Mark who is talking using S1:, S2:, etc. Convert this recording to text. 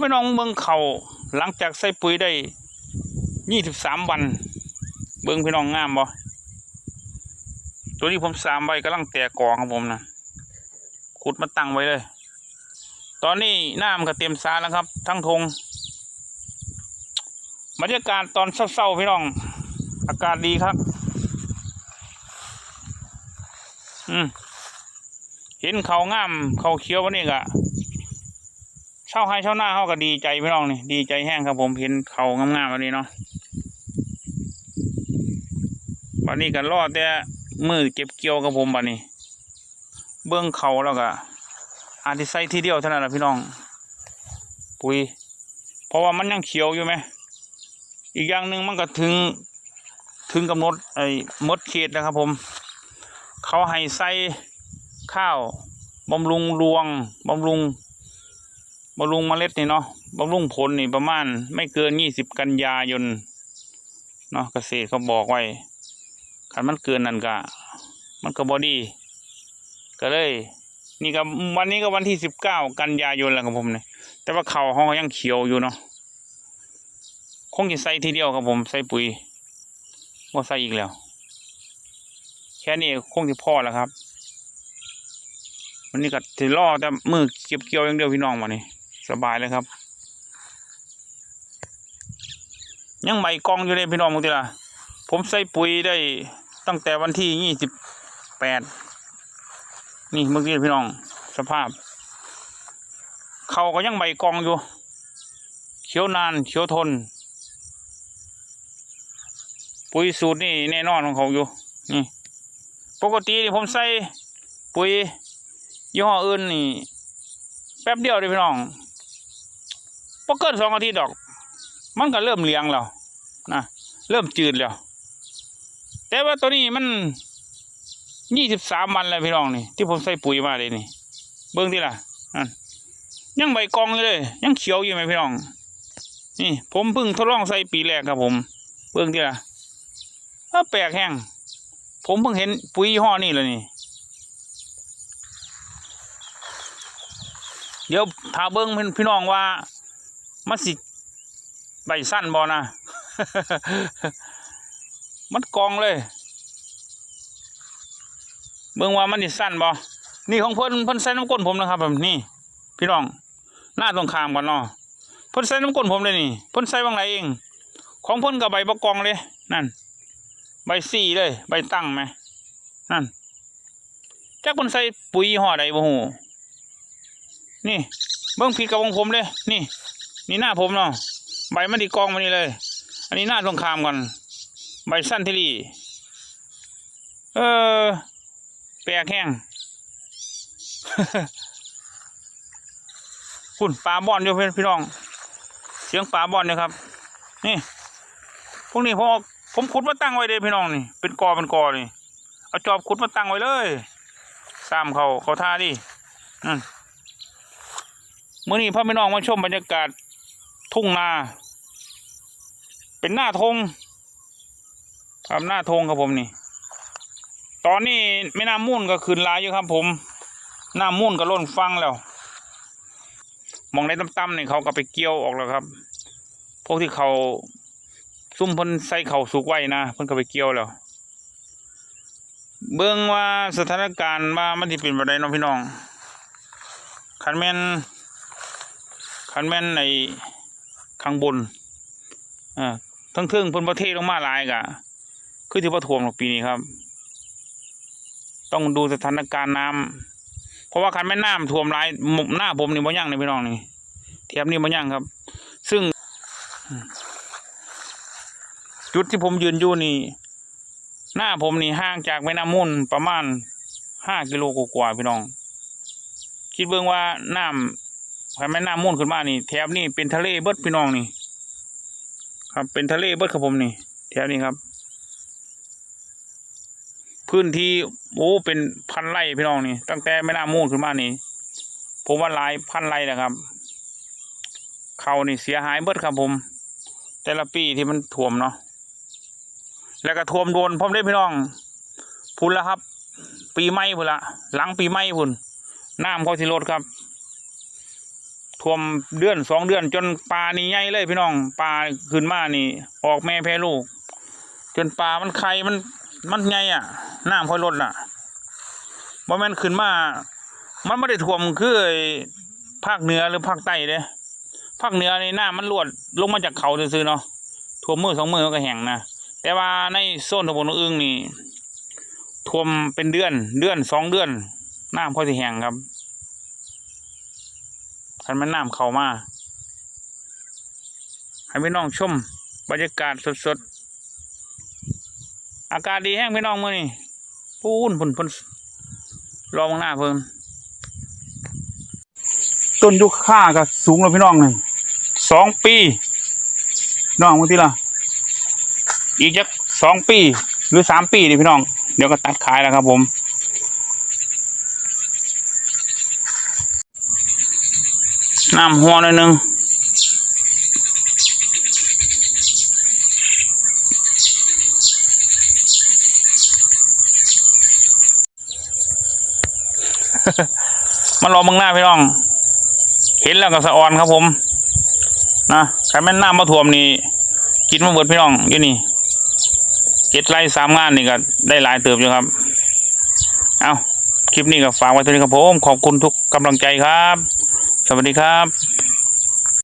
S1: พี่น้องเบิ่งเขาหลังจากใส่ปุ๋ยได้ยี่สิบสามวัน เบิ่งพี่น้องงามบ่ตัวนี้ผมสามใบกำลังแตกกอครับผมนะขุดมาตั้งไว้เลย ตอนนี้น้ำก็เต็มสาแล้วครับ ทั้งทงบรรยากาศตอนเศร้าๆพี่น้อง อากาศดีครับ อืมเห็นเขางามเขาเขียววันนี้กะ เช่าให้เช่าหน้าเขาก็ดีใจพี่น้องนี่ดีใจแห้งครับผมเห็นเขางามๆวันนี้เนาะวันนี้กันรอดแต่มือเก็บเกี่ยวกับผมบันนี้ เบื้องเขาแล้วก็อาจจะใส่ทีเดียวเท่านั้นแหละพี่น้อง ปุ๋ยเพราะว่ามันยังเขียวอยู่ไหมอีกอย่างหนึ่งมันก็ถึงถึงกำหนดไอ้มดเขตนะครับผม เขาให้ใส่ข้าวบำรุงรวงบำรุง บำรุงเมล็ดนี่เนาะบำรุงผลนี่ประมาณไม่เกินยี่สิบกันยายนเนาะเกษตรเขาบอกไว้คันมันเกินนั่นก็มันก็บอดี ก็เลย นี่ก็วันนี้ก็วันที่สิบเก้ากันยายนแล้วครับผมเนี่ยแต่ว่าเข่าห้องยังเขียวอยู่เนาะคงจะใส่ทีเดียวครับผมใส่ปุ๋ยว่าใส่อีกแล้ว แค่นี้คงจะพอแล้วครับวันนี้ก็ถือล่อแต่มือเก็บเกี่ยวอย่างเดียวพี่น้องมานี่ สบายเลยครับ ยังใบกองอยู่เลยพี่น้องมึงทีละผมใส่ปุ๋ยได้ตั้งแต่วันที่ยี่สิบแปดนี่เมื่อกี้พี่น้องสภาพ เขาก็ยังใบกองอยู่ เขียวนานเขียวทน ปุ๋ยสูตรนี่แน่นอนของเขาอยู่นี่ปกติผมใส่ปุ๋ยยี่ห้ออื่นนี่ แป๊บเดียวเลยพี่น้อง พอเกินสองอาทิตย์ดอก มันก็เริ่มเลี้ยงแล้วนะเริ่มจืดแล้ว แต่ว่าตัวนี้มันยี่สิบสามวันแล้วพี่น้องนี่ ที่ผมใส่ปุ๋ยมาเลยนี่ เบิ้องที่ล่ะยังใบกองอยู่เลย ยังเขียวอยู่ไหมพี่น้อง นี่ ผมเพิ่งทดลองใส่ปีแรกครับผม เบิ้องที่ล่ะแปลกแห้งผมเพิ่งเห็นปุ๋ยยี่ห้อนี่เลยนี่ เดี๋ยวถ้าเบิ้งพี่น้องว่า มันสิใบสั้นบอนะ มันกองเลยเบิ่งว่ามันสิสั้นบอนี่ของเพิ่นเพิ่นใส่น้ำก้นผมนะครับแบบนี่พี่น้องหน้าตรงขามกันเนาะเพิ่นใส่น้ำก้นผมเลยนี่เพิ่นใส่บางไรเอง ของเพิ่นกับใบบกองเลย นั่น ใบสี่เลย ใบตั้งไหมนั่นจักเพิ่นใส่ปุ๋ยห่อใดบ่ฮู้นี่เบิ่งผิดกับของผมเลย นี่ นี่หน้าผมเนาะใบมันดีกองมานี่เลย อันนี้หน้าตรงขามกันใบสั้นทีรีเออ แปลกแห้งคุณปลาบอนอยู่เพื่อนพี่น้อง เสียงปลาบอนอยู่ยครับ นี่ พวกนี้ผมเอผมขุดมาตั้งไว้เลยพี่น้องนี่ เป็นกอเป็นกอนี่ เอาจอบขุดมาตั้งไว้เลยตามเขาเขาท่าดินั่นเมื่อนี้พ่อพี่น้องมาชมบรรยากาศ ทุ่งนา เป็นหน้าทงครับหน้าทงครับผมนี่ ตอนนี้แม่น้ำมูลก็ขึ้นลายอยู่ครับ ผมน้ำมูลก็ล้นฟังแล้ว มองในต่ำๆนี่เขาก็ไปเกี่ยวออกแล้วครับ พวกที่เขาซุ่มพิ่นใส่เขาสุกไว้นะเพิ่นก็ไปเกี่ยวแล้ว เบิ่งว่าสถานการณ์ว่ามันสิเป็นแบบใดเนาะพี่น้องคันแม่นคันแม่นใน ข้างบนอ่าทั้งเทิงเพิ่นประเทศลงมาหลายกะคือที่ว่าท่วมหรอกปีนี้ครับ ต้องดูสถานการณ์น้ำเพราะว่าคันแม่น้ำท่วมหลายหมุมหน้าผมนี่บ่ยั่งเลยพี่น้องนี่เทียบนี่บ่ยั่งครับ ซึ่ง จุดที่ผมยืนอยู่นี่ หน้าผมนี่ห่างจากแม่น้ำมูลประมาณห้ากิโลกว่าพี่น้อง คิดเบิ่งว่าน้ำ คันแม่น้ำมูลขึ้นมานี่แถบนี่เป็นทะเลเบิดพี่น้องนี่ ครับเป็นทะเลเบิดครับผมนี่ แถวนี้ครับ พื้นที่โอ้เป็นพันไร่พี่น้องนี่ ตั้งแต่แม่น้ำมูลขึ้นมานี่ผมว่าหลายพันไร่แหละครับเขานี่เสียหายเบิดครับผม แต่ละปีที่มันท่วมเนาะแล้วก็ท่วมโดนพร้อมได้พี่น้องพุ่นแล้วครับ ปีใหม่พุ่นละหลังปีใหม่พุ่นน้ำเขาสิลดครับ ท่วมเดือนสองเดือน จนปลานี่ใหญ่เลยพี่น้องปลาขึ้นมานี่ ออกแม่แพร่ลูก จนปลามันไข่มันมันใหญ่อะน้ำค่อยลดอะบ่แม่นขึ้นมา มันไม่ได้ท่วมคือภาคเหนือหรือภาคใต้เด้ภาคเหนือในี่น้ำมันลวดลงมาจากเขาซื่อๆเนาะท่วมมือสองมือมันก็แห้งนะแต่ว่าในโซนตะบนอึ้งนี่ท่วมเป็นเดือนเดือนสองเดือนน้ำค่อยสิแห้งครับ คันมันน้ำเข้ามา ให้พี่น้องชมบรรยากาศสดๆ อากาศดีแห้งพี่น้องมื่อนี้พูนพุ่นพุ่นรอมองหน้าเพิ่นต้นยุคค่าก็สูงแล้วพี่น้องเลยสองปี น้องมื่อที่ละอีกจักสองปีหรือสามปีดิพี่น้อง เดี๋ยวก็ตัดขายแล้วครับผม น้ำหัวหน่อยนึงมารอมืองหน้าพี่น้อง เห็นแล้วก็สะออนครับผม นะใครแม่นน้ำมาท่วมนี่กินมาเบิดพี่น้องอยู่นี่เจ็ดไร่สามงานนี่ก็ได้หลายเติบอยู่ครับ เอาคลิปนี้ก็ฝากไว้เท่านี้ครับผม ขอบคุณทุกกำลังใจครับ สวัสดีครับ